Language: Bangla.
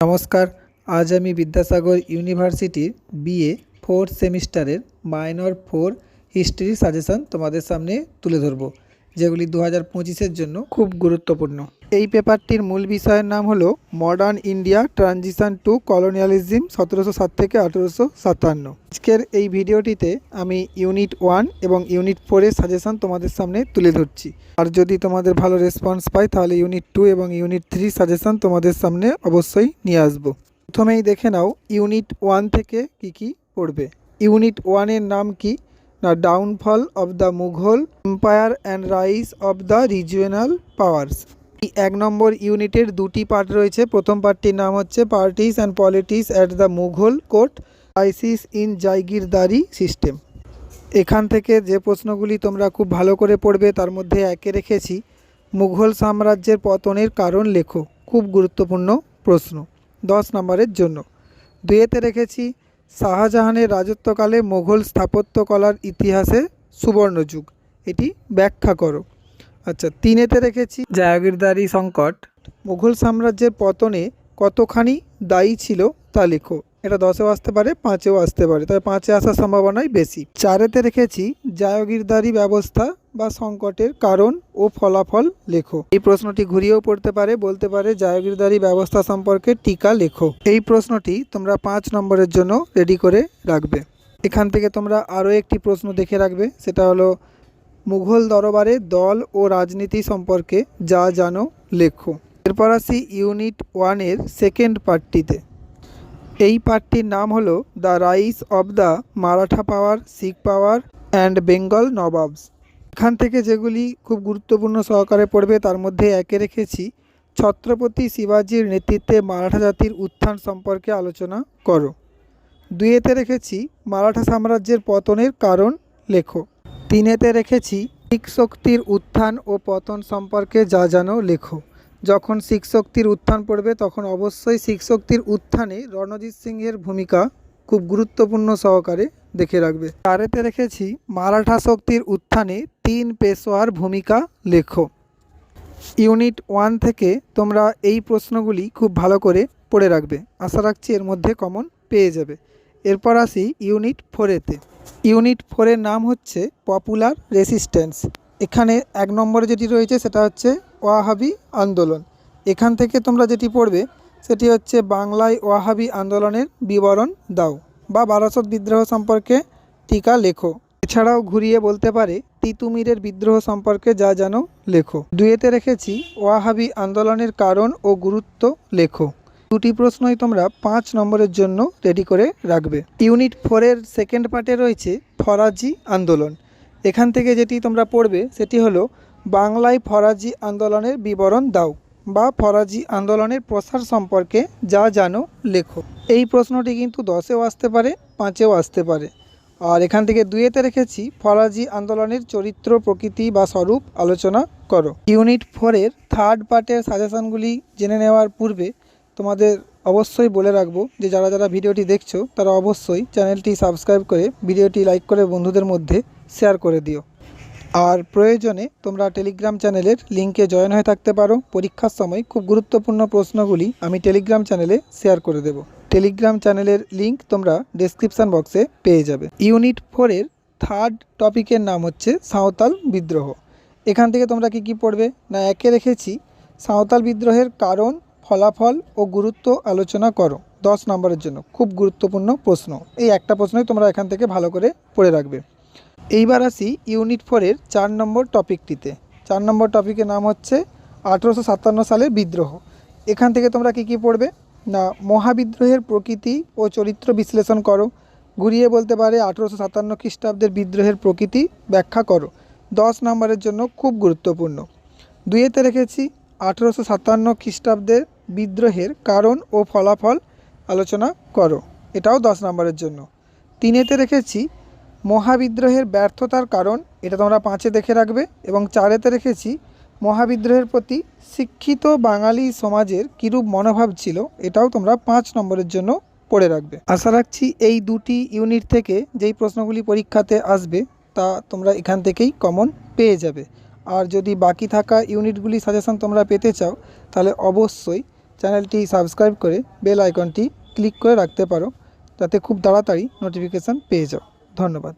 নমস্কার, আজ আমি বিদ্যাসাগর ইউনিভার্সিটির বিএ ফোর্থ সেমিস্টারের মাইনর ফোর হিস্ট্রি সাজেশন তোমাদের সামনে তুলে ধরব, যেগুলি দু হাজার পঁচিশের জন্য খুব গুরুত্বপূর্ণ। এই পেপারটির মূল বিষয়ের নাম হলো modern India transition to colonialism সতেরোশো সাত থেকে আঠেরোশো সাতান্ন। আজকের এই ভিডিওটিতে আমি ইউনিট ওয়ান এবং ইউনিট ফোরের সাজেশন তোমাদের সামনে তুলে ধরছি। আর যদি তোমাদের ভালো রেসপন্স পাই, তাহলে ইউনিট টু এবং ইউনিট থ্রি সাজেশন তোমাদের সামনে অবশ্যই নিয়ে আসব। প্রথমেই দেখে নাও ইউনিট ওয়ান থেকে কি কি পড়বে। ইউনিট ওয়ানের নাম কি? না, downfall of the Mughal empire and rise of the regional powers. এক নম্বর ইউনিটের দুটি পার্ট রয়েছে। প্রথম পার্টটির নাম হচ্ছে parties and politics at the Mughal court crisis in jagirdari system. এখান থেকে যে প্রশ্নগুলি তোমরা খুব ভালো করে পড়বে, তার মধ্যে একে রেখেছি। মুঘল সাম্রাজ্যের পতনের কারণ লেখো, খুব গুরুত্বপূর্ণ প্রশ্ন, দশ নম্বরের জন্য। দুয়েতে রেখেছি, শাহজাহানের রাজত্বকালে মোঘল স্থাপত্যকলার ইতিহাসে সুবর্ণযুগ, এটি ব্যাখ্যা করো। আচ্ছা তিনেতে রেখেছি। জায়গিরদারি সংকট। মুঘল সাম্রাজ্যের পতনে কতখানি দায়ী ছিল তা লেখো। এটা দশেও আসতে পারে পাঁচেও আসতে পারে তবে পাঁচে আসার সম্ভাবনাই বেশি। চারেতে রেখেছি জায়গিরদারি ব্যবস্থা বা সংকটের কারণ ও ফলাফল লেখো। এই প্রশ্নটি ঘুরিয়েও পড়তে পারে বলতে পারে জায়গিরদারি ব্যবস্থা সম্পর্কে টিকা লেখো। এই প্রশ্নটি তোমরা পাঁচ নম্বরের জন্য রেডি করে রাখবে। এখান থেকে তোমরা আরও একটি প্রশ্ন দেখে রাখবে সেটা হলো মুঘল দরবারে দল ও রাজনীতি সম্পর্কে যা জানো লেখো। এরপর আসি ইউনিট ওয়ানের সেকেন্ড পার্টটিতে। এই পার্টটির নাম হলো the rise of the Maratha power, Sikh power and Bengal nawabs. এখান থেকে যেগুলি খুব গুরুত্বপূর্ণ সহকারে পড়বে, তার মধ্যে একে রেখেছি ছত্রপতি শিবাজির নেতৃত্বে মারাঠা জাতির উত্থান সম্পর্কে আলোচনা করো। দুইয়েতে রেখেছি মারাঠা সাম্রাজ্যের পতনের কারণ লেখো। তিনেতে রেখেছি শিখ শক্তির উত্থান ও পতন সম্পর্কে যা জানো লেখো। যখন শিখ শক্তির উত্থান পড়বে, তখন অবশ্যই শিখ শক্তির উত্থানে রণজিৎ সিংহের ভূমিকা খুব গুরুত্বপূর্ণ সহকারে দেখে রাখবে। চারেতে রেখেছি মারাঠা শক্তির উত্থানে তিন পেশোয়ার ভূমিকা লেখো। ইউনিট ওয়ান থেকে তোমরা এই প্রশ্নগুলি খুব ভালো করে পড়ে রাখবে। আশা রাখছি এর মধ্যে কমন পেয়ে যাবে। এরপর আসি ইউনিট ফোরেতে। ইউনিট ফোরের নাম হচ্ছে পপুলার রেসিস্ট্যান্স। এখানে এক নম্বরে যেটি রয়েছে সেটা হচ্ছে ওয়াহাবি আন্দোলন। এখান থেকে তোমরা যেটি পড়বে, সেটি হচ্ছে বাংলায় ওয়াহাবি আন্দোলনের বিবরণ দাও বা বারাসত বিদ্রোহ সম্পর্কে টিকা লেখো। এছাড়াও ঘুরিয়ে বলতে পারে, তিতুমিরের বিদ্রোহ সম্পর্কে যা জানো লেখো। দুয়েতে রেখেছি, ওয়াহাবি আন্দোলনের কারণ ও গুরুত্ব লেখো। দুটি প্রশ্নই তোমরা পাঁচ নম্বরের জন্য রেডি করে রাখবে। ইউনিট ফোরের সেকেন্ড পার্টে রয়েছে ফরাজি আন্দোলন। এখান থেকে যেটি তোমরা পড়বে, সেটি হলো, বাংলায় ফরাজি আন্দোলনের বিবরণ দাও বা ফরাজি আন্দোলনের প্রসার সম্পর্কে যা জানো লেখো। এই প্রশ্নটি কিন্তু দশেও আসতে পারে, পাঁচেও আসতে পারে। আর এখান থেকে দুইয়েতে রেখেছি, ফরাজি আন্দোলনের চরিত্র, প্রকৃতি বা স্বরূপ আলোচনা করো। ইউনিট ফোরের থার্ড পার্টের সাজেশনগুলি জেনে নেওয়ার পূর্বে তোমাদের অবশ্যই বলে রাখব যে যারা যারা ভিডিওটি দেখছ, তারা অবশ্যই চ্যানেলটি সাবস্ক্রাইব করে ভিডিওটি লাইক করে বন্ধুদের মধ্যে শেয়ার করে দিও। আর প্রয়োজনে তোমরা টেলিগ্রাম চ্যানেলের লিঙ্কে জয়েন হয়ে থাকতে পারো। পরীক্ষার সময় খুব গুরুত্বপূর্ণ প্রশ্নগুলি আমি টেলিগ্রাম চ্যানেলে শেয়ার করে দেব। টেলিগ্রাম চ্যানেলের লিঙ্ক তোমরা ডেসক্রিপশান বক্সে পেয়ে যাবে। ইউনিট ফোরের থার্ড টপিকের নাম হচ্ছে সাঁওতাল বিদ্রোহ। এখান থেকে তোমরা কি কি পড়বে? না একে রেখেছি। সাঁওতাল বিদ্রোহের কারণ ফলাফল ও গুরুত্ব আলোচনা করো। দশ নম্বরের জন্য খুব গুরুত্বপূর্ণ প্রশ্ন। এই একটা প্রশ্নই তোমরা এখান থেকে ভালো করে পড়ে রাখবে। এইবার আসি ইউনিট ফোরের চার নম্বর টপিকটিতে। চার নম্বর টপিকের নাম হচ্ছে আঠেরোশো সাতান্ন সালের বিদ্রোহ। এখান থেকে তোমরা কি কি পড়বে? না, মহাবিদ্রোহের প্রকৃতি ও চরিত্র বিশ্লেষণ করো। ঘুরিয়ে বলতে পারে আঠেরোশো সাতান্ন খ্রিস্টাব্দের বিদ্রোহের প্রকৃতি ব্যাখ্যা করো। দশ নম্বরের জন্য খুব গুরুত্বপূর্ণ। দুইয়েতে রেখেছি আঠেরোশো সাতান্ন খ্রিস্টাব্দের বিদ্রোহের কারণ ও ফলাফল আলোচনা করো। এটাও দশ নম্বরের জন্য। তিনেতে রেখেছি, মহাবিদ্রোহের ব্যর্থতার কারণ, এটা তোমরা পাঁচে দেখে রাখবে। এবং চারেতে রেখেছি, মহাবিদ্রোহের প্রতি শিক্ষিত বাঙালি সমাজের কীরূপ মনোভাব ছিল, এটাও তোমরা পাঁচ নম্বরের জন্য পড়ে রাখবে। আশা রাখছি এই দুটি ইউনিট থেকে যেই প্রশ্নগুলি পরীক্ষাতে আসবে, তা তোমরা এখান থেকেই কমন পেয়ে যাবে। আর যদি বাকি থাকা ইউনিটগুলি সাজেশন তোমরা পেতে চাও, তাহলে অবশ্যই চ্যানেলটি সাবস্ক্রাইব করে বেল আইকনটি ক্লিক করে রাখতে পারো, যাতে খুব তাড়াতাড়ি নোটিফিকেশান পেয়ে যাও। ধন্যবাদ।